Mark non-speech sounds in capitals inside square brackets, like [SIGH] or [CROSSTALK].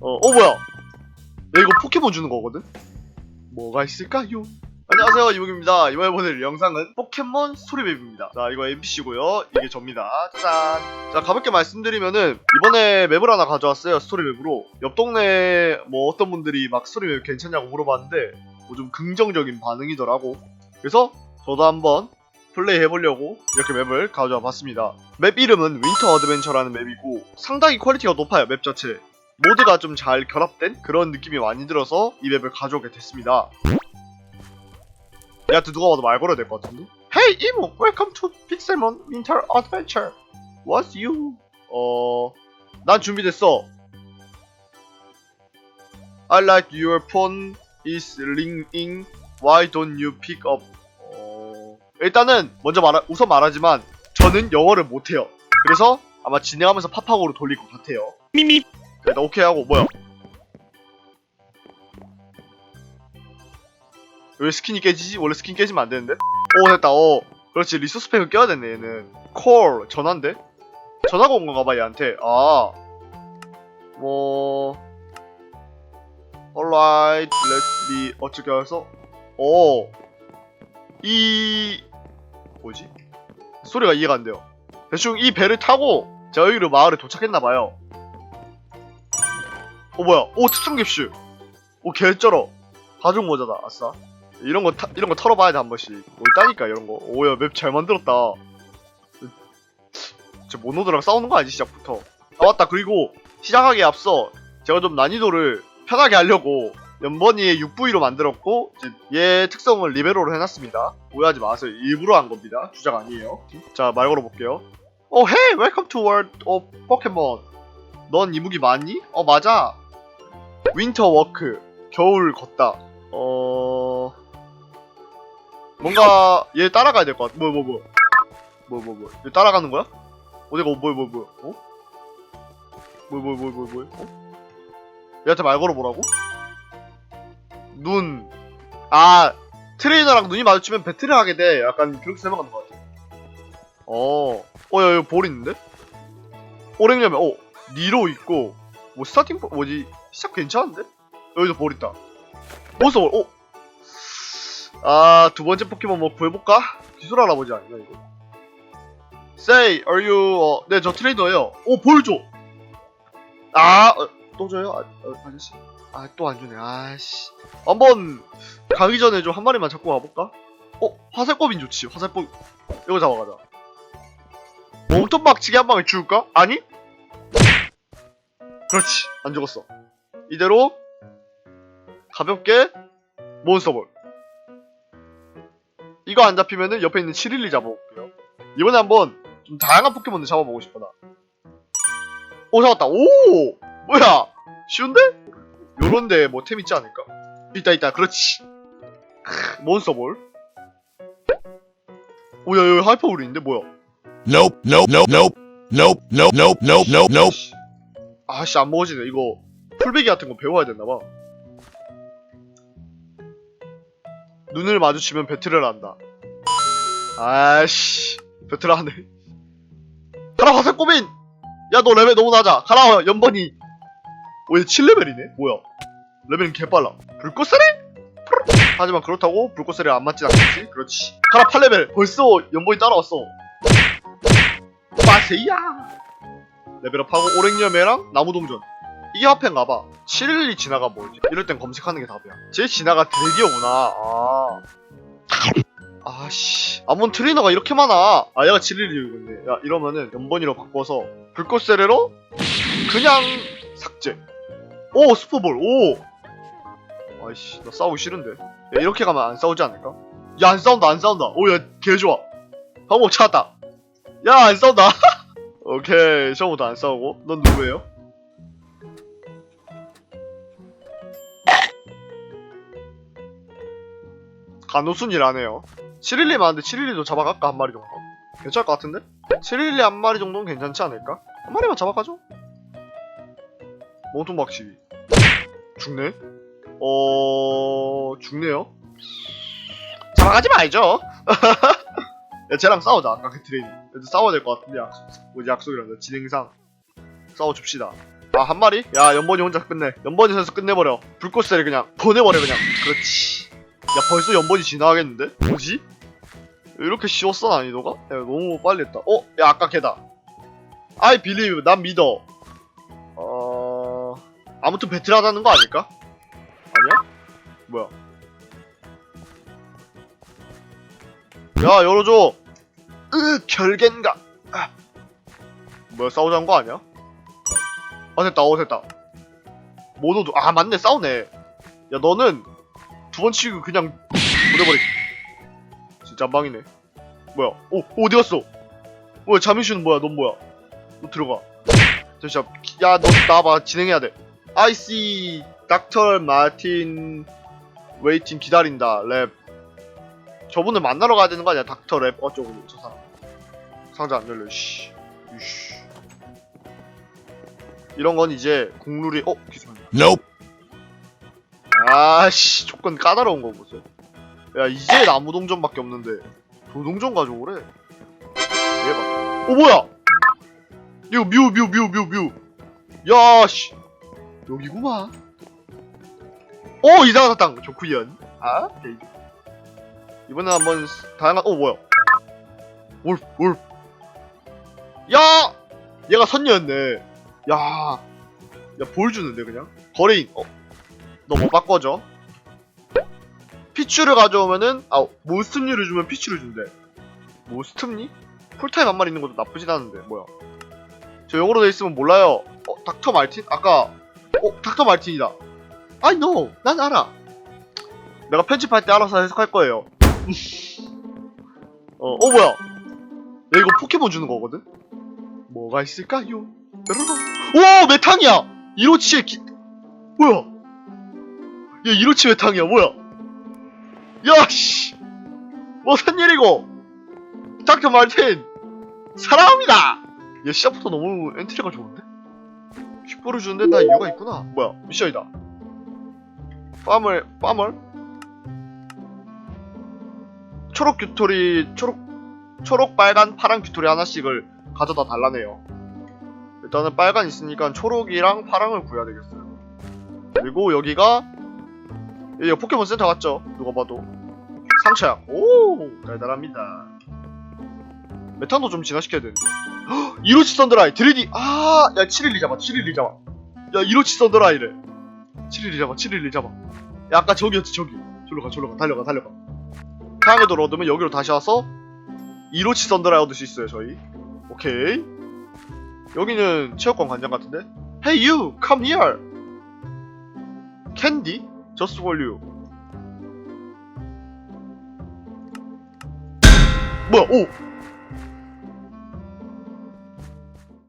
어, 어 뭐야? 야 이거 포켓몬 주는 거거든? 뭐가 있을까요? 안녕하세요 이북입니다. 이번에 보낼 영상은 포켓몬 스토리맵입니다. 자 이거 NPC고요. 이게 접니다. 짠! 자 가볍게 말씀드리면은 이번에 맵을 하나 가져왔어요 스토리맵으로. 옆 동네 뭐 어떤 분들이 막 스토리맵 괜찮냐고 물어봤는데 뭐 좀 긍정적인 반응이더라고. 그래서 저도 한번 플레이 해보려고 이렇게 맵을 가져와 봤습니다. 맵 이름은 윈터 어드벤처라는 맵이고 상당히 퀄리티가 높아요 맵 자체 모드가 좀 잘 결합된 그런 느낌이 많이 들어서 이 맵을 가져오게 됐습니다 얘한테 누가 봐도 말 걸어야 될 것 같은데? Hey 이모, welcome to Pixelmon Winter Adventure. What's you? 어, 난 준비됐어. I like your phone is ringing. Why don't you pick up? 어, 일단은 먼저 말하, 우선 말하지만 저는 영어를 못해요. 그래서 아마 진행하면서 팝팝으로 돌릴 것 같아요. 미미 일단 오케이 하고 뭐야? 왜 스킨이 깨지지? 원래 스킨 깨지면 안 되는데? 오 됐다 어 그렇지 리소스 팩을 껴야 되네 얘는 콜 전화인데? 전화가 온 건가 봐 얘한테 아 뭐... alright let me 어떻게 해서 어... 이... 뭐지? 소리가 이해가 안 돼요 대충 이 배를 타고 제가 여기로 마을에 도착했나봐요 어 뭐야? 오 특성 깁슈. 오 개쩔어. 가죽 모자다. 아싸. 이런 거 타, 이런 거 털어봐야 돼 한 번씩. 뭐 있다니까 이런 거. 오야 맵 잘 만들었다. 저 모노드랑 싸우는 거 아니지 시작부터. 아 맞다 그리고 시작하기에 앞서 제가 좀 난이도를 편하게 하려고 연번이의 6부위로 만들었고 얘 특성을 리베로로 해놨습니다. 오해하지 마세요. 일부러 한 겁니다. 주작 아니에요. 자 말 걸어볼게요. 어 헤이 웰컴 투 월드 오브 포켓몬. 넌 이무기 많니? 어 맞아. 윈터 워크 겨울 걷다. 어 뭔가 얘 따라가야 될 것 같아 뭐뭐뭐뭐 뭐뭐 얘 따라가는 거야? 어디가 뭐야 어? 어? 얘한테 말 걸어보라고? 눈 아 트레이너랑 눈이 마주치면 배틀을 하게 돼. 약간 그렇게 생각하는 것 같아. 어, 어, 야, 여기 볼 있는데? 오랭려면, 어, 니로 있고, 뭐, 스타팅, 포- 뭐지, 시작 괜찮은데? 여기도 볼 있다. 몬스터 볼, 어? 아, 두 번째 포켓몬 뭐 구해볼까? 기술 알아보지 않나, 이거? Say, are you, 어, 네, 저 트레이너예요. 오, 볼 줘! 아, 어, 또 줘요? 아, 어, 아저씨. 아, 또 안 주네, 아씨. 한번, 가기 전에 좀 한 마리만 잡고 가볼까? 어, 화살법인 좋지, 화살법. 이거 잡아가자. 몸통 박치기 한 방에 죽을까? 아니? 그렇지 안 죽었어 이대로 가볍게 몬스터볼. 이거 안 잡히면은 옆에 있는 치릴리 잡아볼게요. 이번에 한번 좀 다양한 포켓몬을 잡아보고 싶어 나오 잡았다. 오! 뭐야? 쉬운데? 요런데 뭐 템 있지 않을까? 있다 있다. 그렇지. 크, 몬스터볼. 오야 여기 하이퍼볼이 있는데? 뭐야? Nope nope nope nope nope nope nope nope nope. 아씨 안 먹어지네 이거 풀베기 같은 거 배워야 되나봐. 눈을 마주치면 배틀을 한다. 아씨 배틀 하네. 가라 화살 꼬민! 야 너 레벨 너무 낮아. 가라 연번이. 오얘 7레벨이네? 뭐야? 레벨은 개빨라. 불꽃사례 하지만 그렇다고 불꽃사례 안 맞진 않겠지? 그렇지. 가라 8레벨. 벌써 연번이 따라왔어. 마세야! 레벨업하고 오랭여매랑 나무동전 이게 화폐인가봐. 7일이 지나가 뭐지. 이럴 땐 검색하는 게 답이야. 제 지나가 드래기어구나. 아. 아씨. 아뭔 트레이너가 이렇게 많아. 아 얘가 7일이겠네 야 이러면은 연번이로 바꿔서 불꽃 세례로 그냥 삭제. 오 스포볼. 오. 아이씨 나 싸우기 싫은데. 야 이렇게 가면 안 싸우지 않을까? 야 안 싸운다 안 싸운다. 오 야 개좋아. 방법 찾았다. 야 안 싸운다. [LAUGHS] 오케이 처음부터 안 싸우고. 넌 누구예요? 하네요. 712 많은데 712도 잡아갈까? 한 마리 정도? 괜찮을 것 같은데? 712한 마리 정도는 괜찮지 않을까? 한 마리만 잡아가죠? 몸통 박치기 죽네? 어... 죽네요? 잡아가지 말죠! [LAUGHS] 야 쟤랑 싸우자. 아까 그 트레이닝. 싸워야 될 것 같은데 약속. 뭐지 약속이란다 진행상. 싸워줍시다. 아 한 마리? 야 연번이 혼자 끝내. 연번이 선수 끝내버려. 불꽃세를 그냥 보내버려 그냥. 그렇지 야 벌써 연번이 지나가겠는데? 뭐지? 이렇게 쉬웠어 난이도가? 야 너무 빨리 했다 어? 야 아까 걔다 I believe 난 믿어 어... 아무튼 배틀하자는 거 아닐까? 아니야? 뭐야 야 열어줘 으 결겐가 아. 뭐야 싸우자는 거 아니야? 아 됐다 어 됐다 모노도 아 맞네 싸우네 야 너는 두 번 치고 그냥 보내버리 진짜 한 방이네. 뭐야? 오 어디 갔어? 뭐야 자민슈는 뭐야? 넌 뭐야? 너 들어가. 잠시만. 야 너 나와봐. 진행해야 돼. See 닥터 마틴 웨이팅 기다린다. 랩. 저분을 만나러 가야 되는 거 아니야? 닥터 랩. 어쩌고 저 사람. 상자 안 열려 씨. 이씨. 이런 건 이제 국룰이 어 기술님 Nope. 아씨 조건 까다로운 거 보세요 야 이제 나무 동전밖에 없는데. 도동전 가져오래. 대박 어 뭐야? 이거 뮤 뮤 뮤 뮤 뮤. 야씨. 여기구만. 오 이상한 사탕. 좋구연. 아 오케이. 이번엔 한번 다양한 어 뭐야? wolf wolf 야! 얘가 선녀였네. 야, 야, 볼 주는데, 그냥? 거래인, 어. 너 뭐 바꿔줘? 피추를 가져오면은, 아, 모스톱니를 주면 피추를 준대. 모스톱니? 풀타임 한 마리 있는 것도 나쁘진 않은데, 뭐야. 저 영어로 돼 있으면 몰라요. 어, 닥터 말틴? 아까, 어, 닥터 말틴이다. I know! 난 알아. 내가 편집할 때 알아서 해석할 거예요. [LAUGHS] 어, 어, 뭐야. 야, 이거 포켓몬 주는 거거든? 뭐가 있을까요? 뾰로롱. 오 메탕이야 이로치의 기 뭐야 야 이로치 메탕이야? 뭐야? 야씨! 무슨 일이고? 닥터 마틴! 사랑합니다! 야 시작부터 너무 엔트리가 좋은데? 슈퍼를 주는데 나 이유가 있구나. 뭐야 미션이다. 팜을 팜을 초록 규토리 초록 초록 빨간 파란 규토리 하나씩을 가져다 달라네요. 일단은 빨간 있으니까 초록이랑 파랑을 구해야 되겠어요. 그리고 여기가 여기가 포켓몬 센터 같죠? 누가 봐도 상처약. 오 달달합니다. 메탄도 좀 진화시켜야 되는데. 헉, 이로치 썬드라이 드레디 아야 712 잡아 712 잡아. 야 이로치 썬드라이를 712 잡아 712 잡아. 야 아까 저기였지 저기. 저로 가 저로 가 달려가 달려가. 태양의 돌 얻으면 여기로 다시 와서 이로치 썬드라이 얻을 수 있어요 저희. 오케이. 여기는 체육관 관장 같은데? Hey you, come here. For you. 뭐야? 오,